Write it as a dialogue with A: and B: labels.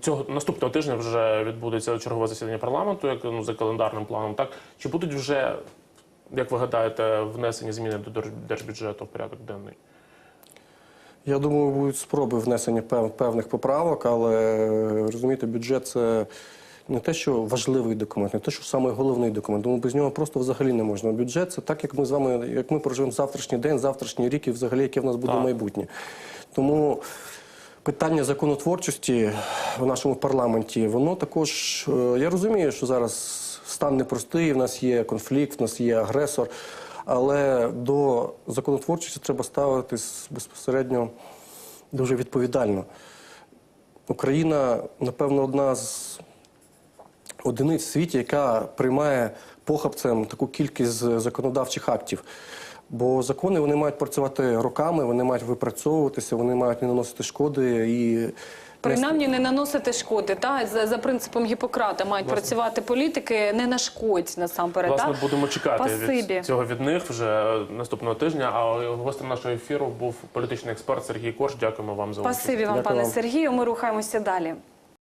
A: Цього наступного тижня вже відбудеться чергове засідання парламенту, як ну за календарним планом. Так чи будуть вже, як ви гадаєте, внесені зміни до держбюджету в порядок денний?
B: Я думаю, будуть спроби внесення пев- певних поправок, але е, розумієте, бюджет це не те, що важливий документ, не те, що саме головний документ. Тому без нього просто взагалі не можна. Бюджет це так, як ми з вами, як ми проживемо завтрашній день, завтрашній рік і взагалі яке в нас буде
A: Так.
B: майбутнє. Тому питання законотворчості в нашому парламенті, воно також. е, Я розумію, що зараз стан непростий, в нас є конфлікт, в нас є агресор. Але до законотворчості треба ставитись безпосередньо дуже відповідально. Україна, напевно, одна з одиниць в світі, яка приймає похабцем таку кількість законодавчих актів. Бо закони вони мають працювати роками, вони мають випрацьовуватися, вони мають не наносити шкоди і
C: Принаймні не наносити шкоди. Та за, за принципом Гіппократа мають працювати політики не нашкодь насамперед.
A: Власне,
C: та?
A: будемо чекати
C: Спасибі.
A: від цього від них вже наступного тижня. А гостем нашого ефіру був політичний експерт Сергій Корж. Дякуємо вам за участь.
C: Спасибі вам,
B: Дякую
C: пане
B: вам.
C: Сергію. Ми рухаємося далі.